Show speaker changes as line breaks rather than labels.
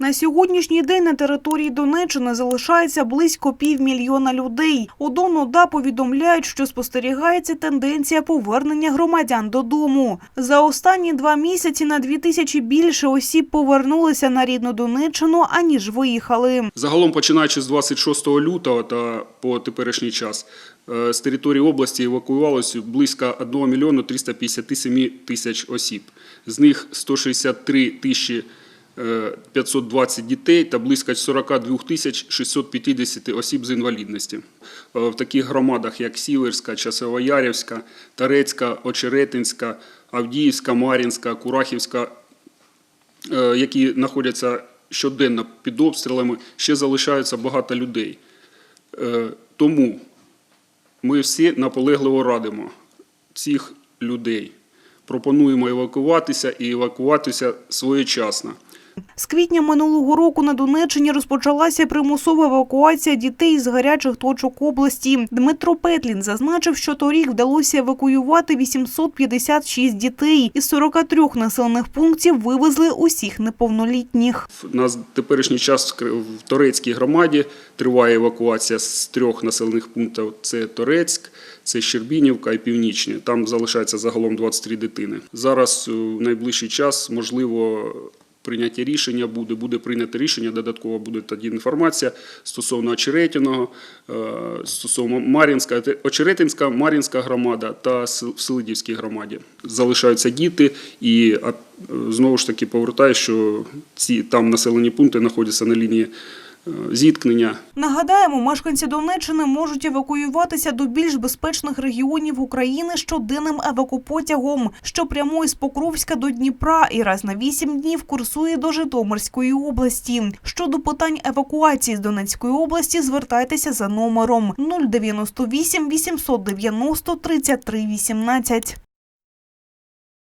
На сьогоднішній день на території Донеччини залишається близько півмільйона людей. У ОДА повідомляють, що спостерігається тенденція повернення громадян додому. За останні два місяці на дві тисячі більше осіб повернулися на рідну Донеччину, аніж виїхали.
Загалом, починаючи з 26 лютого та по теперішній час, е, з території області евакуювалося близько 1 мільйона 357 тисяч осіб. З них 163 тисячі 520 дітей та близько 42 тисяч 650 осіб з інвалідності. Е, В таких громадах, як Сіверська, Часовоярівська, Тарецька, Очеретинська, Авдіївська, Мар'їнська, Курахівська, е, які знаходяться щоденно під обстрілами, ще залишається багато людей. Е, Тому ми всі наполегливо радимо цих людей. Пропонуємо евакуватися і евакуватися своєчасно.
З квітня минулого року на Донеччині розпочалася примусова евакуація дітей з гарячих точок області. Дмитро Петлін зазначив, що торік вдалося евакуювати 856 дітей. Із 43 населених пунктів вивезли усіх неповнолітніх.
На теперішній час в Торецькій громаді триває евакуація з трьох населених пунктів: це Торецьк, це Щербінівка і Північні. Там залишається загалом 23 дитини. Зараз в найближчий час можливо. Прийняття рішення буде, буде прийнято рішення, додатково буде тоді інформація стосовно Очеретиного, е, стосовно Мар'їнська, Очеретинська, Мар'їнська громада та Селидівській громаді. Залишаються діти, і е, знову ж таки повертаю, що ці там населені пункти знаходяться на лінії е, зіткнення.
Нагадаємо, мешканці Донеччини можуть евакуюватися до більш безпечних регіонів України щоденним евакупотягом, що прямує з Покровська до Дніпра і раз на вісім днів курсує до Житомирської області. Щодо питань евакуації з Донецької області, звертайтеся за номером 098 890 33 18.